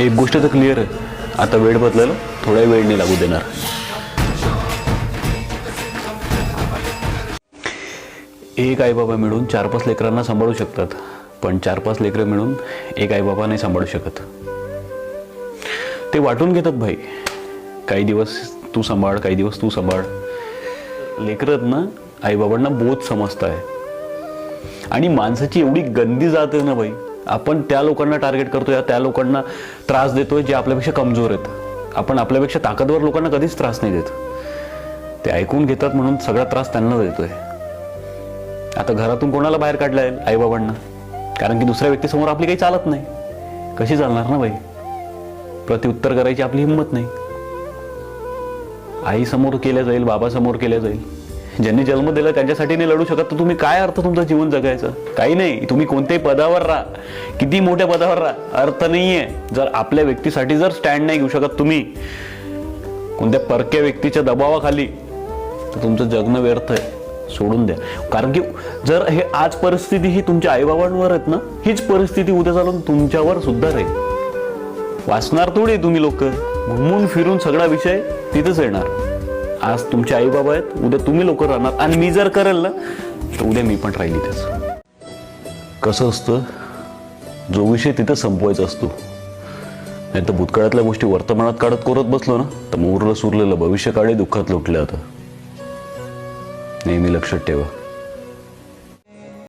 एक गोष्ट तर क्लिअर आहे. आता वेळ बदलायला थोडा वेळ नाही लागू देणार. एक आईबाबा मिळून चार पाच लेकरांना सांभाळू शकतात पण चार पाच लेकरं मिळून एक आईबाबा नाही सांभाळू शकत. ते वाटून घेतात भाई. काही दिवस तू सांभाळ काही दिवस तू सांभाळ. लेकरत ना आईबाबांना बोध समजत आहे आणि माणसाची एवढी गंदी जात आहे ना भाई. आपण त्या लोकांना टार्गेट करतोय या त्या लोकांना त्रास देतोय जे आपल्यापेक्षा कमजोर आहेत. आपण आपल्यापेक्षा ताकदवर लोकांना कधीच त्रास नाही देत. ते ऐकून घेतात म्हणून सगळा त्रास त्यांना देतोय. आता घरातून कोणाला बाहेर काढला येईल आईबाबांना? कारण की दुसऱ्या व्यक्तीसमोर आपली काही चालत नाही. कशी चालणार ना बाई? प्रत्युत्तर करायची आपली हिंमत नाही. आई समोर केल्या जाईल बाबा समोर केल्या जाईल. ज्यांनी जन्म दिला त्यांच्यासाठी नाही लढू शकत तर तुम्ही काय अर्थ तुमचं जीवन जगायचं? काही नाही. तुम्ही कोणत्याही पदावर राहा. किती मोठ्या पदावर राहा. अर्थ नाहीये. जर आपल्या व्यक्तीसाठी जर स्टँड नाही घेऊ शकत तुम्ही कोणत्या परक्या व्यक्तीच्या दबावाखाली तर तुमचं जगणं व्यर्थ आहे. सोडून द्या. कारण की जर हे आज परिस्थिती ही तुमच्या आईबाबांवर आहेत ना हीच परिस्थिती उद्या चालून तुमच्यावर सुद्धा राहील. वाचणार थोडी तुम्ही लोक. घुमून फिरून सगळा विषय तिथेच येणार. आज तुमचे आई बाबा आहेत. उद्या तुम्ही लोक राहणार. आणि मी जर करेल ना तर उद्या मी पण राहील इथेच. कसं असतं? जो विषय तिथं संपवायचा असतो. नाही तर भूतकाळातल्या गोष्टी वर्तमानात काढत करत बसलो ना तर मग उरलं सुरलेलं भविष्यकाळी दुःखात लुटलं आता. नेहमी लक्षात ठेवा.